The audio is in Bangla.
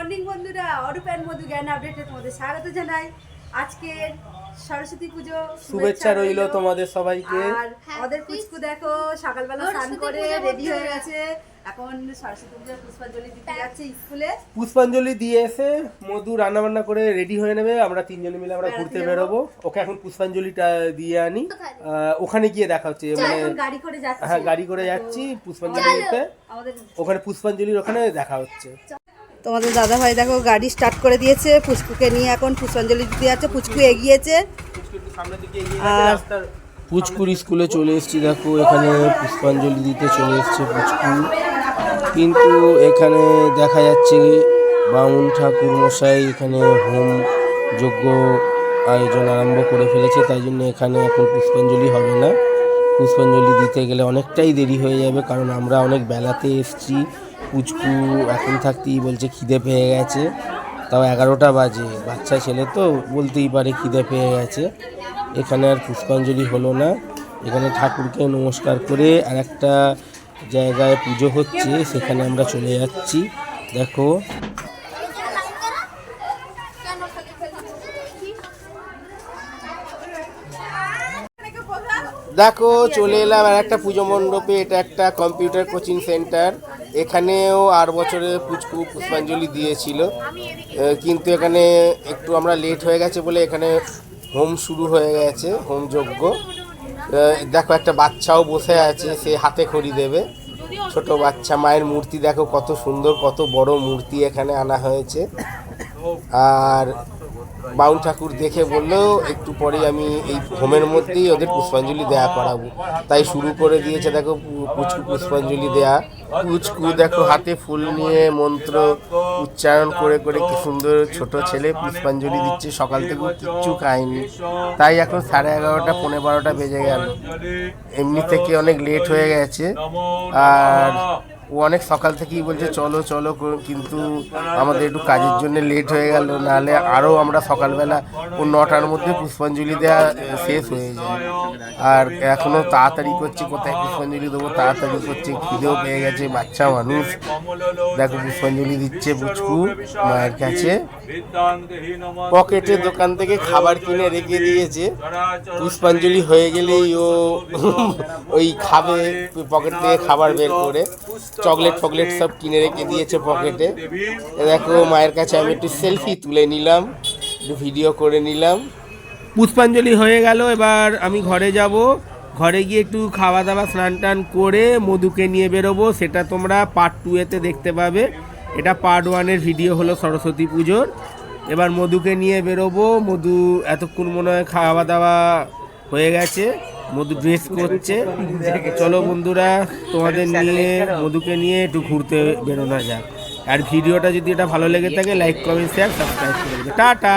মর্নিং বন্ধুরা অরূপেন মধু জ্ঞান আপডেটে তোমাদের স্বাগত জানাই। আজকের সরস্বতী পুজো শুভেচ্ছা রইল তোমাদের সবাইকে। আর আমাদের পুচকু দেখো সকালবেলা স্নান করে রেডি হয়ে গেছে। এখন সরস্বতী পুজোর পুষ্পাঞ্জলি দিতে যাচ্ছে স্কুলে। পুষ্পাঞ্জলি দিয়ে এসে মধু রান্না বান্না করে রেডি হয়ে নেবে। আমরা তিনজনে মিলে আমরা ঘুরতে বেরোবো। ওকে এখন পুষ্পাঞ্জলিটা দিয়ে আনি। আহ, ওখানে গিয়ে দেখা হচ্ছে মানে গাড়ি করে যাচ্ছে। হ্যাঁ গাড়ি করে যাচ্ছি পুষ্পাঞ্জলি দিতে ওখানে পুষ্পাঞ্জলির ওখানে দেখা হচ্ছে। তোমাদের দাদা ভাই দেখো গাড়ি স্টার্ট করে দিয়েছে পুচকুকে নিয়ে এখন পুষ্পাঞ্জলি দিতে যাচ্ছে পুচকু এগিয়েছে। আর পুচকুর স্কুলে চলে এসেছি দেখো, এখানে পুষ্পাঞ্জলি দিতে চলে এসেছে পুচকু। কিন্তু এখানে দেখা যাচ্ছে বামুন ঠাকুর মশাই এখানে হোম যজ্ঞ আয়োজন আরম্ভ করে ফেলেছে, তাই জন্য এখানে এখন পুষ্পাঞ্জলি হবে না। পুষ্পাঞ্জলি দিতে গেলে অনেকটাই দেরি হয়ে যাবে, কারণ আমরা অনেক বেলাতে এসেছি। পুচকু এখন থাকতেই বলছে খিদে পেয়ে গেছে। তাও এগারোটা বাজে, বাচ্চা ছেলে তো বলতেই পারে খিদে পেয়ে গেছে। এখানে আর পুষ্পাঞ্জলি হলো না। এখানে ঠাকুরকে নমস্কার করে আর একটা জায়গায় পুজো হচ্ছে, সেখানে আমরা চলে যাচ্ছি। দেখো। দেখো, চলে এলাম আর একটা পুজো মণ্ডপে। এটা একটা কম্পিউটার কোচিং সেন্টার। এখানেও আর বছরে পুচকু পুষ্পাঞ্জলি দিয়েছিল। কিন্তু এখানে একটু আমরা লেট হয়ে গেছে বলে এখানে হোম শুরু হয়ে গেছে, হোম যজ্ঞ। দেখো একটা বাচ্চাও বসে আছে, সে হাতে খড়ি দেবে। ছোট বাচ্চা, মায়ের মূর্তি দেখো কত সুন্দর, কত বড় মূর্তি এখানে আনা হয়েছে। আর বাউন ঠাকুর দেখে বলল একটু পরে আমি এই হোমের মধ্যেই ওদের পুষ্পাঞ্জলি দেয়া করাবো। তাই শুরু করে দিয়েছে দেখো পুচকু পুষ্পাঞ্জলি দেয়া। পুচকু দেখো হাতে ফুল নিয়ে মন্ত্র উচ্চারণ করে করে কি সুন্দর ছোট ছেলে পুষ্পাঞ্জলি দিচ্ছে, সকাল থেকে কিচ্ছু খায়নি। তাই এখন সাড়ে এগারোটা পনেরো বারোটা বেজে গেল। এমনি থেকে অনেক লেট হয়ে গেছে। আর ও অনেক সকাল থেকেই বলছে, চলো চলো কিন্তু আমাদের একটু কাজের জন্য লেট হয়ে গেল। নাহলে আরও আমরা সকালবেলা ও নটার মধ্যে পুষ্পাঞ্জলি দেওয়া শেষ হয়ে যায়। আর এখনও তাড়াতাড়ি করছে, কোথায় পুষ্পাঞ্জলি দেবো? তাড়াতাড়ি করছে, খিদেও পেয়ে গেছে, বাচ্চা মানুষ। দেখো, পুষ্পাঞ্জলি দিচ্ছে পুচকু মায়ের কাছে। পকেটের দোকান থেকে খাবার কিনে রেখে দিয়েছে। পুষ্পাঞ্জলি হয়ে গেলেই ও ওই খাবে, পকেট থেকে খাবার বের করে। চকলেট ফকলেট সব কিনে রেখে দিয়েছে পকেটে। দেখো, মায়ের কাছে আমি একটু সেলফি তুলে নিলাম, একটু ভিডিও করে নিলাম। পুষ্পাঞ্জলি হয়ে গেল, এবার আমি ঘরে যাব। ঘরে গিয়ে একটু খাওয়া দাওয়া স্নান টান করে মধুকে নিয়ে বেরোবো। সেটা তোমরা পার্ট টু এতে দেখতে পাবে। এটা পার্ট ওয়ানের ভিডিও হলো সরস্বতী পুজোর। এবার মধুকে নিয়ে বেরোবো। মধু এতক্ষণ মনে হয় খাওয়া দাওয়া হয়ে গেছে। মধু ড্রেস করছে। চলো বন্ধুরা, তোমাদের নিয়ে, মধুকে নিয়ে একটু ঘুরতে বেরোনো যাক। আর ভিডিওটা যদি এটা ভালো লেগে থাকে লাইক কমেন্ট শেয়ার সাবস্ক্রাইব করে টাটা!